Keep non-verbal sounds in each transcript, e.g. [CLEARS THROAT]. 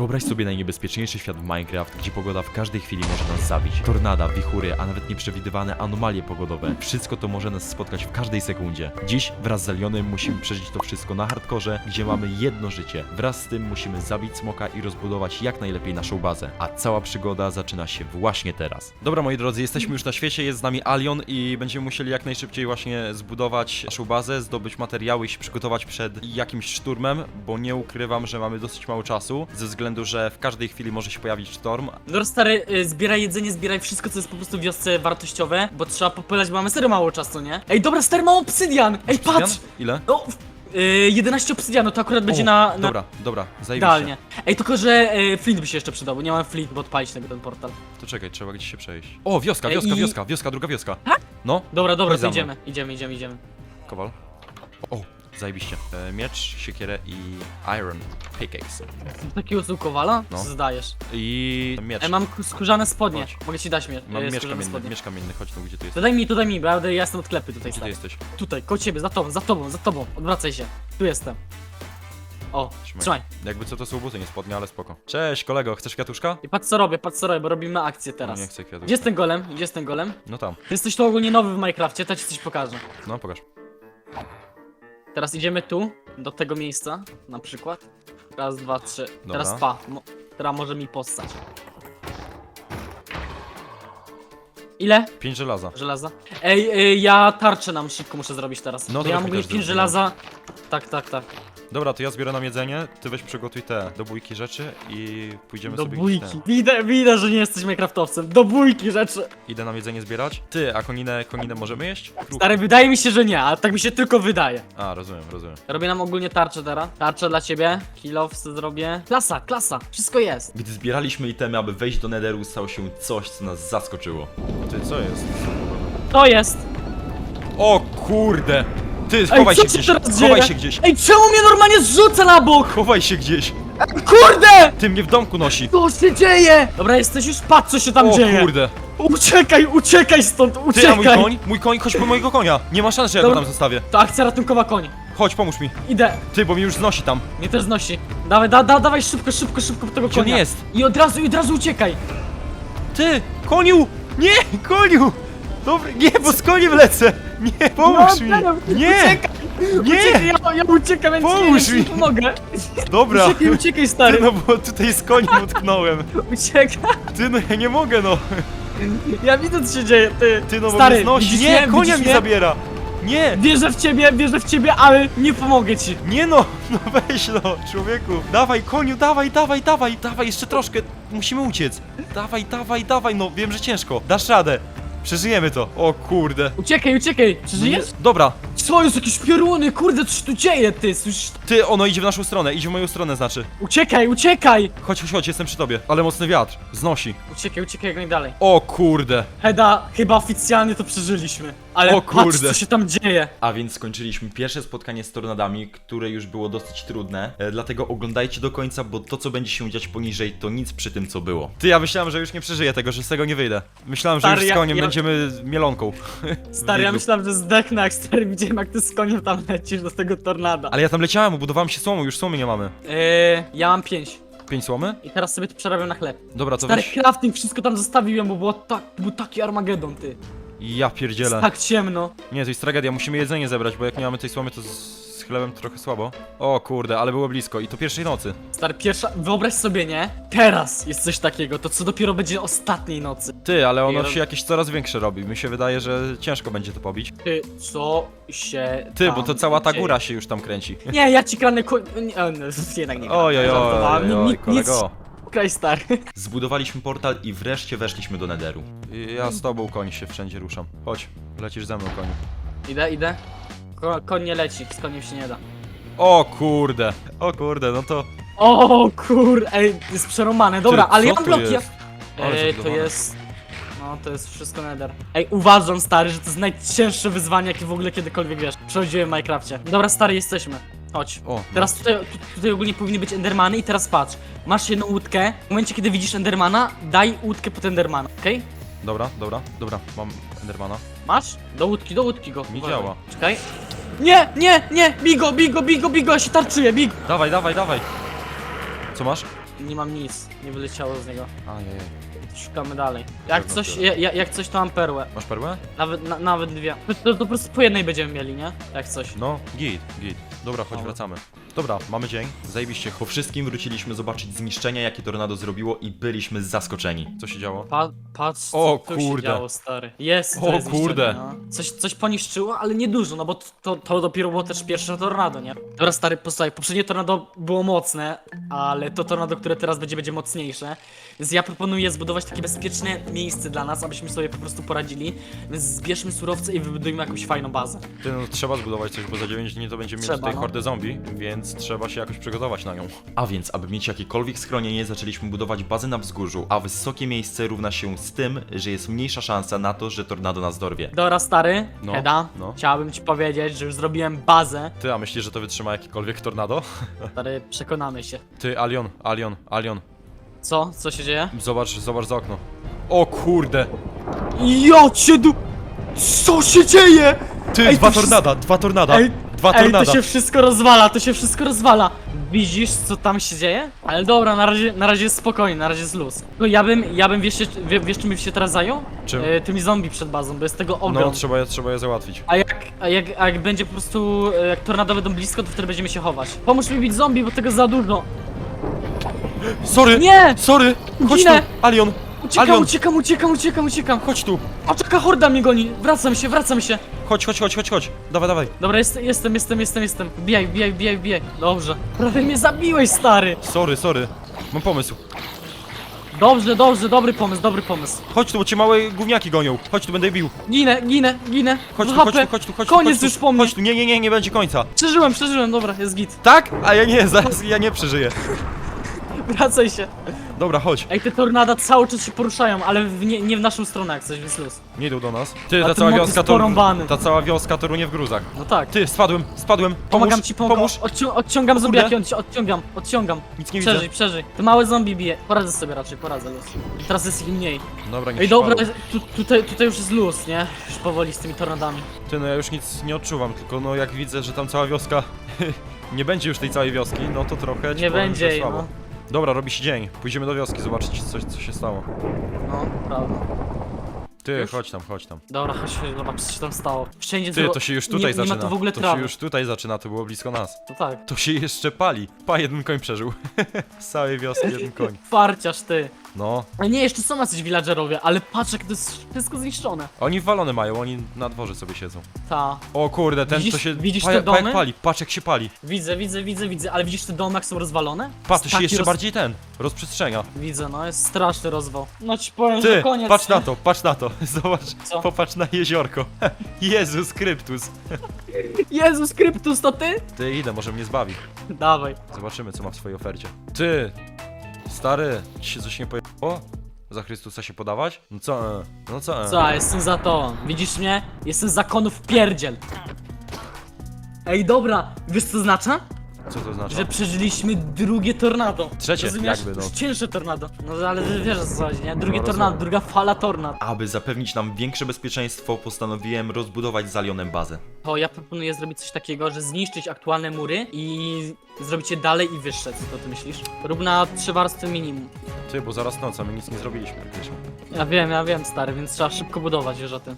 Wyobraź sobie najniebezpieczniejszy świat w Minecraft, gdzie pogoda w każdej chwili może nas zabić. Tornada, wichury, a nawet nieprzewidywane anomalie pogodowe. Wszystko to może nas spotkać w każdej sekundzie. Dziś wraz z Alionem musimy przeżyć to wszystko na hardkorze, gdzie mamy jedno życie. Wraz z tym musimy zabić smoka i rozbudować jak najlepiej naszą bazę. A cała przygoda zaczyna się właśnie teraz. Dobra moi drodzy, jesteśmy już na świecie, jest z nami Alion i będziemy musieli jak najszybciej właśnie zbudować naszą bazę, zdobyć materiały i się przygotować przed jakimś szturmem, bo nie ukrywam, że mamy dosyć mało czasu, ze względu, że w każdej chwili może się pojawić sztorm. Dobra stary, y, zbieraj jedzenie, zbieraj wszystko co jest po prostu w wiosce wartościowe, bo trzeba popylać, bo mamy serio mało czasu, nie? Ej, dobra stary, mam obsydian! Ej, patrz! Obsydian? Ile? No, y, 11 obsydianu, to akurat będzie O, na, na... Dobra, dobra, zajebiście. Idealnie. Ej, tylko że y, flint by się jeszcze przydał, bo nie mam flint, by odpalić tego ten portal. To czekaj, trzeba gdzieś się przejść. O, wioska, Ej, wioska, i- wioska, wioska, druga wioska. Tak? No, Dobra, dobra, Chodź to mną. idziemy, idziemy, idziemy, idziemy. kowal. O, zajebiście. E, miecz, siekierę i iron pickaxe. Takiego usług kowala? No. Co zdajesz? I miecz. Ej, mam k- skórzane spodnie. Chodź. Mogę ci dać mie- Mam miecz skórzane kamienny, spodnie. miecz kamienny, chodź tu, gdzie tu jest? To daj mi, to daj mi, bo ja, ja jestem od klepy tutaj Gdzie ty stary. jesteś? Tutaj, koło ciebie, za tobą, za tobą, za tobą. Odwracaj się. Tu jestem. O, Trzymaj. trzymaj. Jakby co to są buty, nie spodnie, ale spoko. Cześć kolego, chcesz kwiatuszka? I patrz co robię, patrz co robię, bo robimy akcję No, teraz. nie chcę kwiatuszka. Gdzie jest ten golem? Gdzie jest ten golem? No tam, Ty jesteś tu ogólnie nowy w Minecrafcie, to ci coś pokażę. no pokaż. Teraz idziemy tu, do tego miejsca, na przykład. Raz, dwa, trzy. Dobra. Teraz pa. Mo teraz może mi postać. Ile? Pięć żelaza. Żelaza? Ej, ej, ja tarczę nam szybko muszę zrobić teraz. No to ja mam mi też pięć żelaza. Tak, tak, tak. Dobra, to ja zbiorę nam jedzenie, ty weź przygotuj te do bójki rzeczy i pójdziemy Do sobie gdzieś bójki. ten. Widzę, widzę, że nie jesteś Minecraftowcem. Do bójki rzeczy. Idę nam jedzenie zbierać. Ty, a koninę, koninę możemy jeść? Kruch. Stary, wydaje mi się, że nie, ale tak mi się tylko wydaje. A, rozumiem, rozumiem. Robię nam ogólnie tarczę teraz. Tarczę dla ciebie. Sobie zrobię. Klasa, klasa. Wszystko jest. Gdy zbieraliśmy itemy, aby wejść do Netheru, stało się coś, co nas zaskoczyło. Ty, co jest? To jest. O kurde! Ty, chowaj co się gdzieś, teraz dzieje? się gdzieś, Ej, czemu mnie normalnie zrzuca na bok? chowaj się gdzieś! Kurde! Ty mnie w domku nosi! Co się dzieje? Dobra, jesteś już, patrz co się tam o dzieje. kurde! Uciekaj, uciekaj stąd, Ty, a mój uciekaj. koń? Mój koń, chodź po mojego konia! Nie ma szans, że ja go Dobra. tam zostawię. To akcja ratunkowa koń. Chodź, pomóż mi. Idę. Ty, bo mi już znosi tam. Mnie też znosi. Dawaj, da, da, dawaj szybko, szybko, szybko po tego Gdzie on konia. jest? I od razu, i od razu uciekaj. Ty, koniu! Nie, koniu! Dobry, nie, bo z koniem lecę! Nie, pomóż No, mi! teraz Nie! Uciekaj, uciekaj, Nie! ja, ja uciekam, więc Pomóż nie, mi. nie pomogę. Dobra! Uciekaj, uciekaj Ty, stary. no bo tutaj z koniem utknąłem. Uciekaj. Ty, no ja nie mogę, no. Ja widzę co się dzieje, ty. Ty, no bo stary, mnie znosi. widzisz Nie, mnie? konia Widzisz mi mnie? zabiera. Nie, Wierzę w ciebie, wierzę w ciebie, ale nie pomogę ci. nie no, [LAUGHS] no weź no, człowieku. Dawaj, koniu, dawaj, dawaj, dawaj, dawaj, jeszcze troszkę. Musimy uciec. Dawaj, dawaj, dawaj, no wiem, że ciężko. Dasz radę. Przeżyjemy to. O kurde. Uciekaj, uciekaj. Przeżyjesz? Dobra, Co jest jakieś pioruny, kurde, co się tu dzieje, ty? Słyszysz? ty, ono idzie w naszą stronę, idzie w moją stronę, znaczy. Uciekaj, uciekaj. Chodź, chodź, chodź, jestem przy tobie. Ale mocny wiatr, znosi. Uciekaj, uciekaj jak najdalej. O kurde. Heda, chyba oficjalnie to przeżyliśmy. Ale O patrz, kurde. co się tam dzieje. A więc skończyliśmy pierwsze spotkanie z tornadami, które już było dosyć trudne. E, dlatego oglądajcie do końca, bo to co będzie się dziać poniżej to nic przy tym co było. Ty, ja myślałem, że już nie przeżyję tego, że z tego nie wyjdę. Myślałem, że Stary, już z ja- koniem ja- będziemy mielonką. Stary, ja [LAUGHS] myślałem, że zdechnę, jak stary widziałem, jak ty koniem tam lecisz do tego tornada. Ale ja tam leciałem, budowałem się słomą, już słomy nie mamy. Eee, ja mam pięć. Pięć słomy? I teraz sobie to przerabiam na chleb. Dobra, to Stary weź. crafting, wszystko tam zostawiłem, bo było tak, był taki Armagedon, ty. Ja pierdzielę. Tak ciemno. Nie, to jest tragedia, musimy jedzenie zebrać, bo jak nie mamy tej słomy, to z chlebem trochę słabo. O kurde, ale było blisko i to pierwszej nocy. Stary, pierwsza, wyobraź sobie, nie? Teraz jest coś takiego, to co dopiero będzie ostatniej nocy. Ty, ale ono się jakieś coraz większe robi. Mi się wydaje, że ciężko będzie to pobić. Ty, co się Ty, tam bo to cała ta dzieje? góra się już tam kręci. [LAUGHS] Nie, ja ci kranę ko... Nie, o, no, jednak nie. Oj, oj, oj, oj, Ni- oj, nic- kolego. Kraj stary. [LAUGHS] Zbudowaliśmy portal i wreszcie weszliśmy do Netheru. I Ja z tobą koń się wszędzie ruszam. Chodź, lecisz ze mną koniu. Idę, idę. Ko koń nie leci, z koniem się nie da. O kurde, o kurde, no to... O kur... Ej, jest przeromane. Dobra, Ty, ale co ja mam tu bloki. Ja... jest? Ale Ej, to zabudowane. jest... No, to jest wszystko nether. Ej, uważam, stary, że to jest najcięższe wyzwanie, jakie w ogóle kiedykolwiek wiesz. Przechodziłem w Minecrafcie. Dobra, stary, jesteśmy. Chodź. O, Teraz tutaj, tu, tutaj ogólnie powinny być endermany i teraz patrz. Masz jedną łódkę. W momencie, kiedy widzisz endermana, daj łódkę pod endermana, okej? dobra, dobra, dobra, mam Endermana. Masz? Do łódki, do łódki go. Nie Uważaj. działa. Czekaj. Nie, nie, nie! Bigo, bigo, bigo, bigo, ja się tarczuję, bigo! Dawaj, dawaj, dawaj. Co masz? nie mam nic, nie wyleciało z niego. Ajej. Szukamy dalej. Jak coś, ja, ja, jak coś to mam perłę. Masz perłę? Nawet, na, nawet dwie. To, [LAUGHS] to, to po prostu po jednej będziemy mieli, nie? Jak coś. No, git, git. Dobra, chodź, Dobra. wracamy. Dobra, mamy dzień. Zajebiście. Po wszystkim wróciliśmy zobaczyć zniszczenia, jakie tornado zrobiło i byliśmy zaskoczeni. Co się działo? Pa, patrz, O, co tu się kurde. działo, stary. Jest, O, jest kurde. zniszczenie, No. Coś, coś poniszczyło, ale nie dużo, no bo to, to dopiero było też pierwsze tornado, nie? Dobra, stary, posłuchaj, poprzednie tornado było mocne, ale to tornado, które teraz będzie, będzie mocniejsze. Więc ja proponuję zbudować takie bezpieczne miejsce dla nas, abyśmy sobie po prostu poradzili. Więc zbierzmy surowce i wybudujmy jakąś fajną bazę. Ty, no, trzeba zbudować coś, bo za 9 dni to będziemy mieć Trzeba, tutaj no. hordę zombie, więc trzeba się jakoś przygotować na nią. A więc, aby mieć jakiekolwiek schronienie, zaczęliśmy budować bazę na wzgórzu, a wysokie miejsce równa się z tym, że jest mniejsza szansa na to, że tornado nas dorwie. Dobra, stary, No, Eda, no. chciałbym ci powiedzieć, że już zrobiłem bazę. Ty, a myślisz, że to wytrzyma jakiekolwiek tornado? [LAUGHS] Stary, przekonamy się. Ty, Alion, Alion, Alion, Co? Co się dzieje? zobacz, zobacz za okno. O kurde! Ja cię du... Co się dzieje? Ty, Ej, dwa to wszystko- tornada, dwa tornada, Ej, dwa Ej, tornada. to się wszystko rozwala, to się wszystko rozwala. Widzisz, co tam się dzieje? Ale dobra, na razie, na razie jest spokojnie, na razie jest luz. No ja bym, ja bym, wiesz, jeszcze- wie, wiesz czym bym się teraz zajął? Czym? E, tymi zombie przed bazą, bo jest tego ogrom. No, trzeba je, trzeba je załatwić. A jak, a jak, a jak będzie po prostu, e, jak tornado będą blisko, to wtedy będziemy się chować. Pomóż mi bić zombie, bo tego za dużo. Sorry! Nie! Sorry! Chodź Ginę! tu! Alion! Uciekam, Alion! uciekam, uciekam, uciekam, uciekam. Chodź tu! A czeka horda mnie goni. Wracam się, wracam się. Chodź, chodź, chodź, chodź, chodź! Dawaj, dawaj! Dobra, jest, jestem, jestem, jestem, jestem. Bijaj, bijaj, bijaj, bijaj. Dobrze. Prawie mnie zabiłeś, stary. Sorry, sorry. Mam pomysł. Dobrze, dobrze, dobry pomysł, dobry pomysł. Chodź tu, bo cię małe gówniaki gonią. Chodź tu, będę je bił. Ginę, ginę, ginę. Chodź tu, chodź tu, chodź tu, chodź tu. Koniec chodź tu. już po mnie. Chodź tu, nie, nie, nie, nie będzie końca. Przeżyłem, przeżyłem, dobra, jest git. Tak? A ja nie, zaraz ja nie przeżyję. Wracaj się. Dobra, chodź. Ej, te tornada cały czas się poruszają, ale w, nie, nie w naszą stronę jak coś, więc luz. Nie idą do nas. Ty, A ta ten cała wioska jest to... porąbany. Ta cała wioska to runie w gruzach. No tak. Ty, spadłem, spadłem. Pomóż, Pomagam ci, pomogę. pomóż. Odcią odciągam zombiaki, odci odciągam, odciągam. Nic nie Przeżyj, widzę. przeżyj. To małe zombie bije. Poradzę sobie raczej, poradzę luz. Teraz jest ich mniej. Dobra, nie Ej, dobra, tu, tutaj, tutaj już jest luz, nie? Już powoli z tymi tornadami. Ty, no ja już nic nie odczuwam, tylko no jak widzę, że tam cała wioska... [LAUGHS] nie będzie już tej całej wioski, no to trochę ci Nie powiem, będzie jej, słabo. no. Dobra, robi się dzień. Pójdziemy do wioski zobaczyć coś, co się stało. No, prawda. Ty, Już? chodź tam, chodź tam. Dobra, chodź, zobacz co się tam stało. Wszędzie Ty, to się już nie, tutaj nie zaczyna. ma tu w ogóle to trawy. się już tutaj zaczyna, to było blisko nas. To tak. To się jeszcze pali. Pa, jeden koń przeżył. [LAUGHS] Z całej wioski jeden koń. Farciarz ty. No. A nie, jeszcze są jacyś villagerowie, ale patrz jak to jest wszystko zniszczone. Oni walone mają, oni na dworze sobie siedzą. Ta. O kurde, ten Widzisz- to się... widzisz te pa, jak domy? pali, patrz jak się pali. Widzę, widzę, widzę, widzę, ale widzisz te domy jak są rozwalone? Pa, to Jest się taki jeszcze roz- bardziej ten, rozprzestrzenia. Widzę, no jest straszny rozwał. No ci powiem, Ty, że koniec. patrz na to, patrz na to. [LAUGHS] Zobacz, Co? popatrz na jeziorko. [LAUGHS] Jezus Kryptus. [LAUGHS] Jezus Kryptus, to ty? Ty, idę, może mnie zbawi. Dawaj. Zobaczymy, co ma w swojej ofercie. Ty, stary, ci się coś nie pojechało? Za Chrystusa się podawać? No co, e? no co? e? Co, jestem za to. Widzisz mnie? Jestem zakonów pierdziel. Ej, dobra, wiesz co znaczy? Co to znaczy? Że przeżyliśmy drugie tornado. Trzecie, Rozumiesz? jakby, no. Cięższe tornado. No ale wiesz o co chodzi, nie? Drugie No, tornado, rozumiem. druga fala tornad. Aby zapewnić nam większe bezpieczeństwo, postanowiłem rozbudować z Alionem bazę. To ja proponuję zrobić coś takiego, że zniszczyć aktualne mury i zrobić je dalej i wyższe. Co ty myślisz? Rób na trzy warstwy minimum. Ty, bo zaraz noc, a my nic nie zrobiliśmy praktycznie. Ja wiem, ja wiem, stary, więc trzeba szybko budować, wiesz o tym.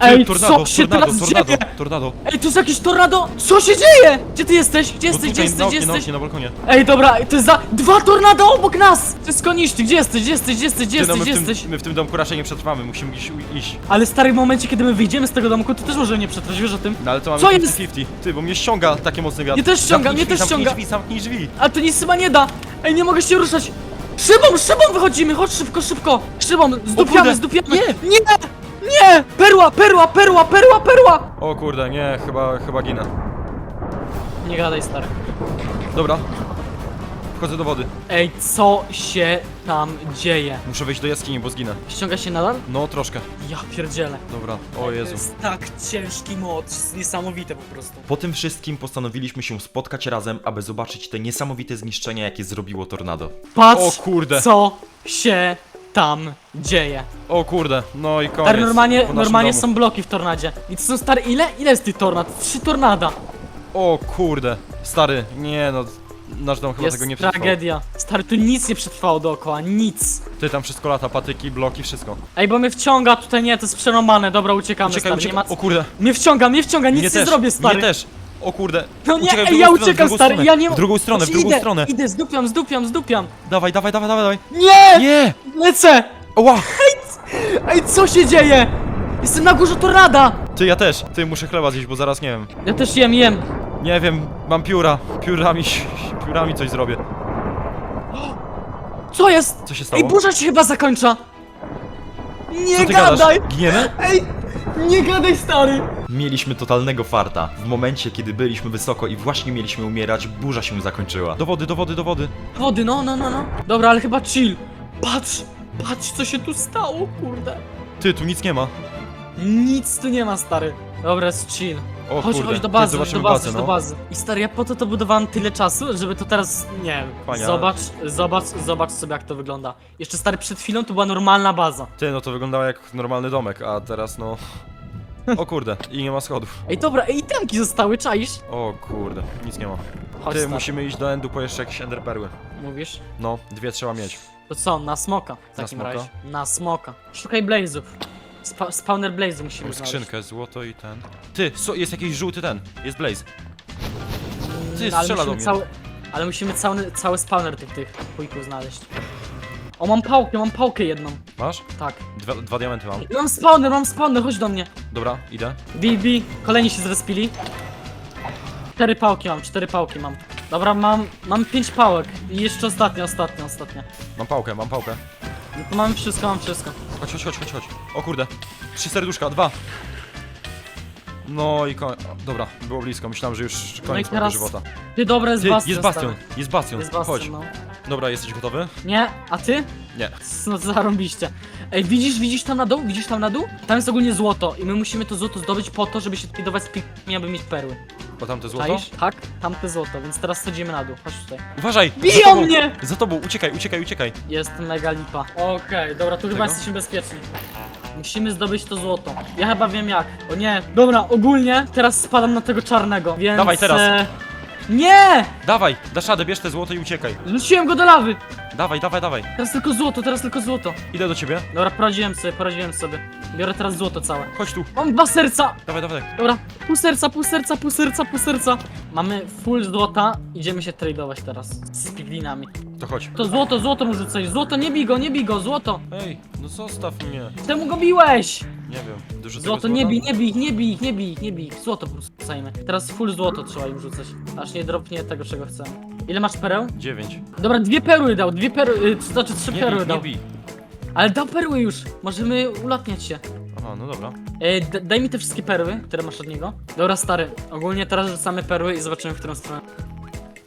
Ej, tornado, co się tornado, teraz tornado, dzieje? tornado. Ej, tu jest jakieś tornado! Co się dzieje? Gdzie ty jesteś? Gdzie jesteś? Gdzie jesteś? Gdzie jesteś? na balkonie. Ej, dobra, to jest za... Dwa tornado obok nas! Wszystko niszczy, gdzie jesteś? Gdzie jesteś? Gdzie jesteś? Gdzie Ty, no jesteś? my Gdzie w, jesteś? tym, my w tym domku raczej nie przetrwamy, musimy gdzieś u- iść. Ale stary, w momencie, kiedy my wyjdziemy z tego domku, to też możemy nie przetrwać, wiesz o tym? No ale to mamy Co 50-50. Ty, bo mnie ściąga takie mocne wiatr. Mnie też ściąga, Zamknij mnie drzwi, też ściąga. Zamknij drzwi, zamknij drzwi. Ale to nic chyba nie da! Ej, nie mogę się ruszać! Szybą, szybą wychodzimy! Chodź szybko, szybko! Szybą, zdupiamy, kurde, zdupiamy! nie. Nie! Nie! Perła, perła, perła, perła, perła! O kurde, nie, chyba, chyba ginę. Nie gadaj, stary. Dobra. Wchodzę do wody. Ej, co się tam dzieje? Muszę wejść do jaskini, bo zginę. Ściąga się nadal? No, troszkę. Ja pierdzielę. Dobra, o To Jezu. jest tak ciężki moc, jest niesamowite po prostu. Po tym wszystkim postanowiliśmy się spotkać razem, aby zobaczyć te niesamowite zniszczenia, jakie zrobiło tornado. Patrz, O kurde. co się tam dzieje. O kurde, no i koniec. Stary, normalnie, po naszym normalnie domu. są bloki w tornadzie. I to są stary, ile? Ile jest tych tornad? Trzy tornada. O kurde, stary, nie no, nasz dom chyba jest tego nie przetrwał. tragedia. Stary, tu nic nie przetrwało dookoła, nic. Ty, tam wszystko lata, patyki, bloki, wszystko. Ej, bo mnie wciąga, tutaj nie, to jest przerąbane, dobra, uciekamy, Uciekaj, stary, uciekaj, nie ma... o kurde. Mnie wciąga, mnie wciąga, nic nie też, zrobię, stary. Mnie też. O kurde. No nie, Uciekaj w ej, drugą ja stronę, w uciekam, drugą stary, stronę. ja nie... W drugą stronę, w Znaczy, drugą idę, stronę. Idę, zdupiam, zdupiam, zdupiam. Dawaj, dawaj, dawaj, dawaj, dawaj. Nie! Nie! Lecę! Ła! Ej, co się dzieje? Jestem na górze tornada! Ty, ja też. Ty, muszę chleba zjeść, bo zaraz nie wiem. Ja też jem, jem. Nie wiem, mam pióra. Piórami, piórami coś zrobię. Co jest? Co się stało? Ej, burza się chyba zakończa. Nie Co ty gadaj! Giniemy? Ej, nie gadaj, stary! Mieliśmy totalnego farta. W momencie, kiedy byliśmy wysoko i właśnie mieliśmy umierać, burza się zakończyła. Do wody, do wody, do wody. Wody, no, no, no, no. Dobra, ale chyba chill. Patrz, patrz, co się tu stało, kurde. Ty, tu nic nie ma. Nic tu nie ma, stary. Dobra, jest chill. O chodź, kurde. chodź do bazy, chodź zobaczymy do bazy, bazę, chodź no. do bazy. I stary, ja po to to budowałem tyle czasu, żeby to teraz, nie wiem, zobacz, zobacz, zobacz sobie jak to wygląda. Jeszcze stary, przed chwilą to była normalna baza. Ty, no to wyglądało jak normalny domek, a teraz no... [LAUGHS] O kurde, i nie ma schodów. Ej, dobra, ej, temki zostały, czaisz? O kurde, nic nie ma. Chodź, Ty, stary. musimy iść do endu po jeszcze jakieś enderperły. Mówisz? No, dwie trzeba mieć. To co, na smoka w Na takim smoka? razie. Na smoka. Szukaj blazów. Spa spawner blaze'u musimy Mam znaleźć. skrzynkę, złoto i ten. Ty, so, jest jakiś żółty ten, jest blaze. Ty, No, ale strzela do musimy mnie. cały, Ale musimy cały, cały spawner tych, tych chujków znaleźć. O, mam pałkę, mam pałkę jedną. Masz? Tak. Dwa, dwa diamenty mam. Mam spawner, mam spawner, chodź do mnie. Dobra, idę. Bi, bi, kolejni się zrespili. Cztery pałki mam, cztery pałki mam. Dobra, mam, mam pięć pałek. I jeszcze ostatnia, ostatnia, ostatnia. Mam pałkę, mam pałkę. No mamy wszystko, mam wszystko. Chodź, chodź, chodź, chodź, chodź. O kurde. Trzy serduszka, dwa. No i koń... Dobra, było blisko. Myślałem, że już koniec No i mojego teraz- żywota. Ty, dobra, jest Ty, bastion. jest bastion, stary. jest bastion. Jest bastion, Chodź. no. Dobra, jesteś gotowy? Nie, a ty? Nie. No zarąbiście. Ej, widzisz, widzisz tam na dół? Widzisz tam na dół? Tam jest ogólnie złoto i my musimy to złoto zdobyć po to, żeby się twidować z pikmi, aby mieć perły. Bo tam te złoto? Czaisz? Tak, tamte złoto, więc teraz schodzimy na dół. Chodź tutaj. Uważaj! za Biją tobą, mnie! Za tobą, uciekaj, uciekaj, uciekaj. Jest mega lipa. Okej, dobra, tu chyba jesteśmy bezpieczni. Musimy zdobyć to złoto. Ja chyba wiem jak. O nie. Dobra, ogólnie teraz spadam na tego czarnego, więc... Dawaj, teraz. E... Nie! Dawaj, dasz radę, bierz te złoto i uciekaj. Rzuciłem go do lawy! Dawaj, dawaj, dawaj. Teraz tylko złoto, teraz tylko złoto. Idę do ciebie. Dobra, poradziłem sobie, poradziłem sobie. Biorę teraz złoto całe. Chodź tu. Mam dwa serca! Dawaj, dawaj. Dobra, pół serca, pół serca, pół serca, pół serca. Mamy full złota, idziemy się tradeować teraz z piglinami. To chodź. To złoto, złoto mu rzucaj, złoto, nie bij go, nie bij go, złoto. Ej, no zostaw mnie. Czemu go biłeś? Nie wiem, dużo tego Złoto, nie bij, nie bij, nie bij, nie bij, nie bij. Złoto po prostu rzucajmy. Teraz full złoto trzeba im rzucać, aż nie dropnie tego, czego chcemy. Ile masz pereł? Dziewięć. Dobra, dwie perły dał, dwie perły, y, znaczy trzy Nie perły bij, dał. nie bij. Ale dał perły już, możemy ulatniać się. Aha, no dobra. E, d- daj mi te wszystkie perły, które masz od niego. Dobra, stary, ogólnie teraz rzucamy perły i zobaczymy, w którą stronę.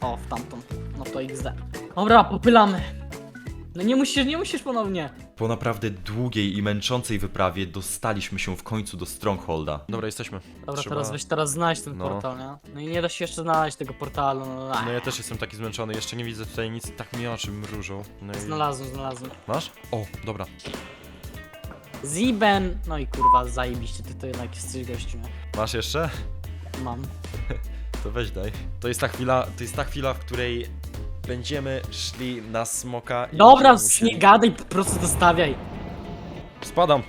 O, w tamtą. No to XD. Dobra, popylamy. No nie musisz, nie musisz ponownie. Po naprawdę długiej i męczącej wyprawie dostaliśmy się w końcu do Strongholda. Dobra, jesteśmy. Dobra, Trzeba- teraz weź teraz znajdź ten No. portal, nie? No i nie da się jeszcze znaleźć tego portalu, no, no. No ja też jestem taki zmęczony, jeszcze nie widzę tutaj nic, tak mi oczy mrużą. No i... Znalazłem, znalazłem. Masz? O, dobra. Ziben! No i kurwa, zajebiście, ty to jednak jesteś gościu, nie? Masz jeszcze? Mam. [LAUGHS] To weź daj. To jest ta chwila, to jest ta chwila, w której będziemy szli na smoka i Dobra, będziemy musieli- nie gadaj, po prostu dostawiaj. Spadam.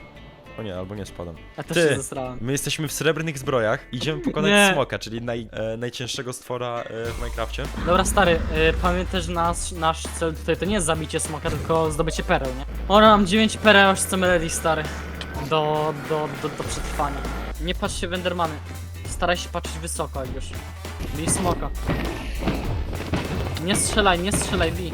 O nie, albo nie spadam. Ja też Ty. się zesrałem. My jesteśmy w srebrnych zbrojach, idziemy pokonać Nie. smoka, czyli naj, e, najcięższego stwora e, w Minecrafcie. Dobra, stary, y, pamiętaj, że nasz, nasz cel tutaj to nie jest zabicie smoka, tylko zdobycie pereł, nie? Ora, mam 9 pereł, już chcemy ready, stary. Do, do, do, do przetrwania. Nie patrz się w Endermany. Staraj się patrzeć wysoko, jak już. Bij smoka. Nie strzelaj, nie strzelaj, bij.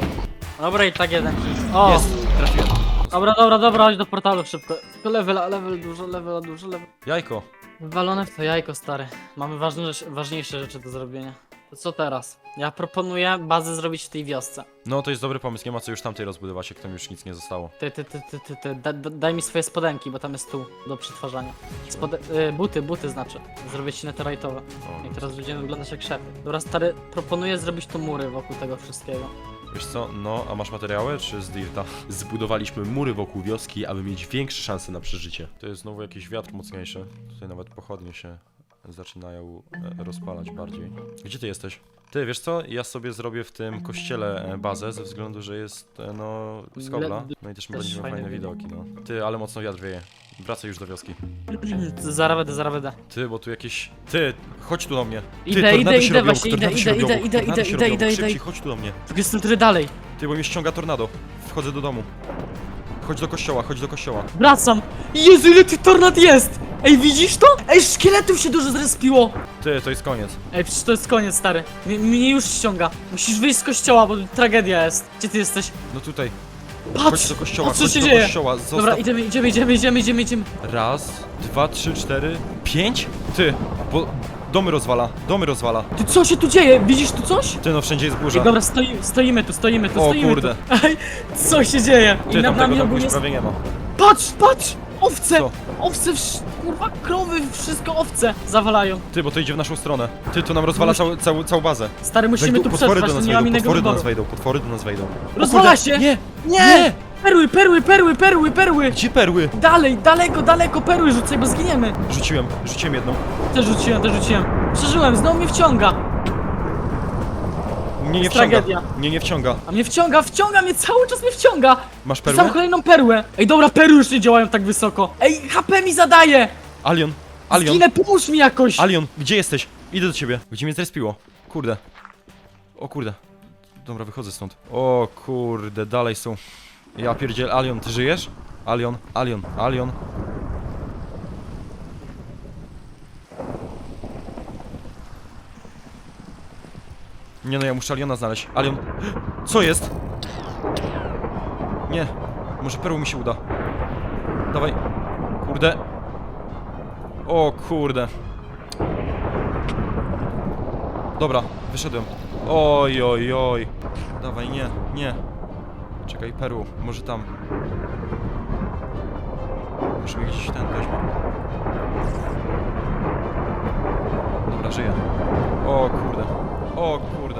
Dobra, i tak jeden hit. O! Jest, trafiłem. Dobra, dobra, dobra, chodź do portalu szybko. Tylko level, level dużo, level dużo, level. Jajko. Wywalone w to jajko, stary. Mamy ważne, ważniejsze rzeczy do zrobienia. To co teraz? Ja proponuję bazę zrobić w tej wiosce. No to jest dobry pomysł, nie ma co już tamtej rozbudować, jak tam już nic nie zostało. Ty, ty, ty, ty, ty, ty. Da, da, daj mi swoje spodenki, bo tam jest tu do przetwarzania. Spode y, buty, buty znaczy. Zrobię ci netherite'owe. O, I teraz będziemy wyglądać jak szefy. Dobra, stary, proponuję zrobić tu mury wokół tego wszystkiego. Wiesz co, no, a masz materiały, czy z Dirta? [LAUGHS] Zbudowaliśmy mury wokół wioski, aby mieć większe szanse na przeżycie. To jest znowu jakiś wiatr mocniejszy. Tutaj nawet pochodnie się zaczynają e, rozpalać bardziej. Gdzie ty jesteś? Ty, wiesz co? Ja sobie zrobię w tym kościele e, bazę, ze względu, że jest, e, no, z kobla. No i też będziemy fajne fajne widoki, no. Ty, ale mocno wiatr wieje. Wracaj już do wioski. [CLEARS THROAT] Zaraz będę. Ty, bo tu jakieś... Ty, chodź tu do mnie. Ty, Idę, idę, się idę, robią, właśnie, idę, się idę, robią, idę, idę, tornady idę, się idę, robią. idę, idę. Szybciej, chodź tu do mnie. Tylko jestem trochę dalej. Ty, bo mnie ściąga tornado. Wchodzę do domu. Chodź do kościoła, chodź do kościoła. Wracam. Jezu, ile tych tornad jest! Ej, widzisz to? Ej, szkieletów się dużo zrespiło. Ty, to jest koniec. Ej, przecież to jest koniec, stary. M mnie już ściąga. Musisz wyjść z kościoła, bo tragedia jest. Gdzie ty jesteś? No tutaj, chodź Patrz! do kościoła, patrz, co chodź się do dzieje. kościoła. Zostaw... Dobra, idziemy, idziemy, idziemy, idziemy, idziemy, idziemy. Raz, dwa, trzy, cztery, pięć? Ty, bo domy rozwala, domy rozwala. Ty, co się tu dzieje? Widzisz tu coś? Ty, no wszędzie jest burza. Ej, dobra, stoi, stoimy tu, stoimy tu, O stoimy kurde. tu. Ej, co się dzieje? I Ty, tam tego ogólnie... już prawie nie ma. Patrz, patrz! Owce! Co? Owce, wsz... kurwa, krowy, wszystko owce zawalają. Ty, bo to idzie w naszą stronę. Ty, to nam rozwala Musi- całą, całą, całą bazę. Stary, musimy Wejdą- tu potwory przetrwać, do to nas nie mam wejdą, innego potwory do nas wejdą, potwory do nas wejdą. O Rozwala kurde, się! Nie! Nie! Perły, perły, perły, perły, perły! Gdzie perły? Dalej, daleko, daleko, perły rzucaj, bo zginiemy. Rzuciłem, rzuciłem jedną. Też rzuciłem, też rzuciłem. Przeżyłem, znowu mnie wciąga. Nie, nie wciąga. tragedia. Nie, nie wciąga. A mnie wciąga, wciąga mnie, cały czas mnie wciąga. Masz Sam perłę? kolejną perłę. Ej, dobra, perły już nie działają tak wysoko. Ej, HP mi zadaje. Alion, Alion, Zginę, pomóż mi jakoś. Alion, gdzie jesteś? Idę do ciebie. Gdzie mnie zrespiło? Kurde. O kurde. Dobra, wychodzę stąd. O kurde, dalej są. Ja pierdziel, Alion, ty żyjesz? Alion, Alion, Alion. Nie no, ja muszę Aliona znaleźć. Alion, [GASPS] co jest? Nie, może perłu mi się uda. Dawaj. Kurde. O kurde. Dobra, wyszedłem. Oj, oj, oj. Dawaj, nie, nie. Czekaj, perłu, może tam. Może mnie gdzieś ten weźmie. Dobra, żyję. O kurde. O kurde.